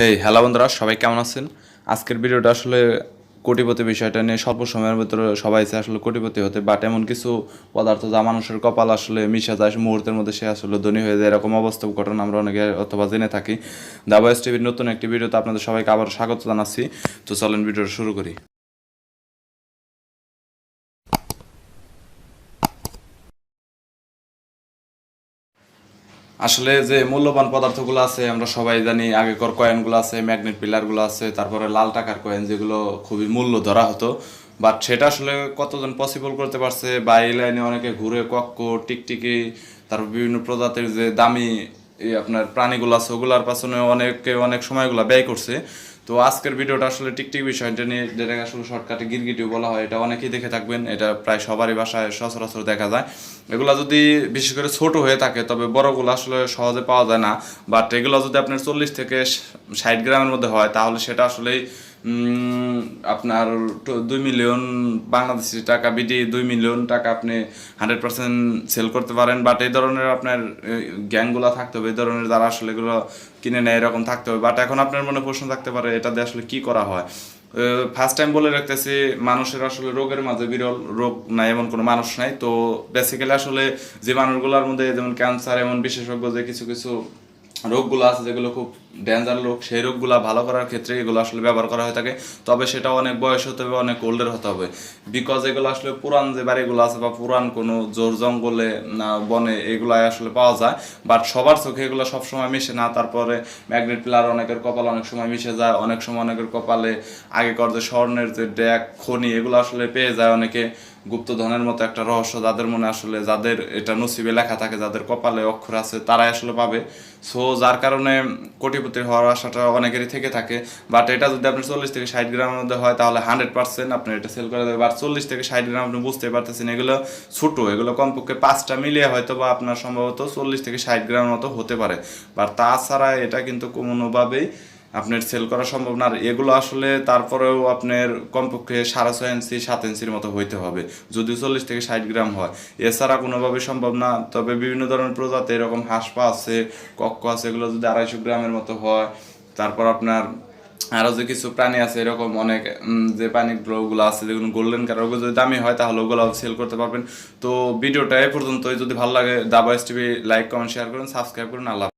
Hey hello বন্ধুরা, সবাই কেমন আছেন? আজকের ভিডিওটা আসলে কোটিপতি বিষয়টা নিয়ে স্বল্প সময়ের ভিতরে সবাই চায় আসলে কোটিপতি হতে বাট এমন কিছু পদার্থ যা মানুষের কপাল আসলে মিশে যায় মুহূর্তের মধ্যে সে আসলে ধনী হয়ে যায়, এরকম অবাস্তব ঘটনা আমরা অনেকে অথবা জেনে থাকি। দাবাইস টিভির নতুন একটি ভিডিওতে আপনাদের সবাইকে আবার স্বাগত জানাচ্ছি। তো চলেন ভিডিওটা শুরু করি। আসলে যে মূল্যবান পদার্থগুলো আছে, আমরা সবাই জানি আগেকার কয়েনগুলো আছে ম্যাগনেট পিলারগুলো আছে, তারপরে লাল টাকার কয়েন যেগুলো খুবই মূল্য ধরা হতো। বাট সেটা আসলে কতজন পসিবল করতে পারছে? বা এই লাইনে অনেকে ঘুরে কক্ক, টিকটিকি, তারপর বিভিন্ন প্রজাতির যে দামি এই আপনার প্রাণীগুলো আছে, ওগুলার পাশনে অনেকে অনেক সময়গুলো ব্যয় করছে। তো আজকের ভিডিওটা আসলে টিকটিক বিষয় এটা নিয়ে, যেটাকে আসলে শর্টকাটে গিরগিটিও বলা হয়, এটা অনেকেই দেখে থাকবেন, এটা প্রায় সবারই বাসায় সচরাচর দেখা যায়। এগুলো যদি বিশেষ করে ছোট হয়ে থাকে, তবে বড়গুলো আসলে সহজে পাওয়া যায় না। বাট এগুলো যদি আপনার চল্লিশ থেকে ষাট গ্রামের মধ্যে হয়, তাহলে সেটা আসলেই আপনার দুই মিলিয়ন বাংলাদেশি টাকা বিটি দুই মিলিয়ন টাকা আপনি হান্ড্রেড পার্সেন্ট সেল করতে পারেন। বাট এই ধরনের আপনার গ্যাংগুলো থাকতে হবে, এই ধরনের যারা আসলে এগুলো কিনে নেয়, এরকম থাকতে হবে। বাট এখন আপনার মনে প্রশ্ন থাকতে পারে, এটা দিয়ে আসলে কি করা হয়? ফার্স্ট টাইম বলে রাখতেছি, মানুষের আসলে রোগের মাঝে বিরল রোগ নাই, এমন কোনো মানুষ নাই। তো বেসিক্যালি আসলে যে মানুষগুলোর মধ্যে যেমন ক্যান্সার এমন বিশেষজ্ঞ যে কিছু কিছু রোগগুলো আছে, যেগুলো খুব ডেঞ্জার রোগ সেই রোগগুলো ভালো করার ক্ষেত্রে এগুলো আসলে ব্যবহার করা হয়ে থাকে। তবে সেটা অনেক বয়স হতে হবে, অনেক ওল্ডের হতে হবে। বিকজ এগুলো আসলে পুরান যে বাড়িগুলো আছে বা পুরান কোনো জোর জঙ্গলে বনে এগুলো আসলে পাওয়া যায়। বাট সবার চোখে এগুলো সবসময় মিশে না, তারপরে ম্যাগনেট পিলার অনেকের কপাল অনেক সময় মিশে যায়, অনেক সময় অনেকের কপালে আগেকার যে স্বর্ণের যে ড্যাক খনি, এগুলো আসলে পেয়ে যায় অনেকে। গুপ্তধনের মতো একটা রহস্য যাদের মনে আসলে, যাদের এটা নসিবে লেখা থাকে, যাদের কপালে অক্ষর আছে, তারাই আসলে পাবে। সো যার কারণে কোটিপতি হওয়ার আশাটা অনেকেরই থেকে থাকে। বাট এটা যদি আপনি চল্লিশ থেকে ষাট গ্রামের মধ্যে হয়, তাহলে হান্ড্রেড পার্সেন্ট আপনি এটা সেল করে দেবে বাট চল্লিশ থেকে ষাট গ্রাম আপনি বুঝতে পারতেছেন, এগুলো ছোটো, এগুলো কমপক্ষে পাঁচটা মিলিয়ে হয়তো বা আপনার সম্ভবত চল্লিশ থেকে ষাট গ্রামের মতো হতে পারে। বাট তাছাড়া এটা কিন্তু কোনোভাবেই আপনার সেল করা সম্ভব না। আর এগুলো আসলে তারপরেও আপনার কমপক্ষে সাড়ে ছয় ইঞ্চি, সাত ইঞ্চির মতো হইতে হবে, যদি চল্লিশ থেকে ষাট গ্রাম হয়। এছাড়া কোনোভাবে সম্ভব না, তবে বিভিন্ন ধরনের প্রজাতি, এরকম হাঁসপা আছে কক্ক আছে, এগুলো যদি আড়াইশো গ্রামের মতো হয়, তারপর আপনার আরও যে কিছু প্রাণী আছে, এরকম অনেক যে প্রাণী গ্রহগুলো আছে, যেগুলো গোল্ডেন কালার ওগুলো যদি দামি হয়, তাহলে ওগুলো সেল করতে পারবেন। তো ভিডিওটা এ পর্যন্তই। যদি ভালো লাগে দাবা S TV like comment share করুন সাবস্ক্রাইব করুন, আল্লাহ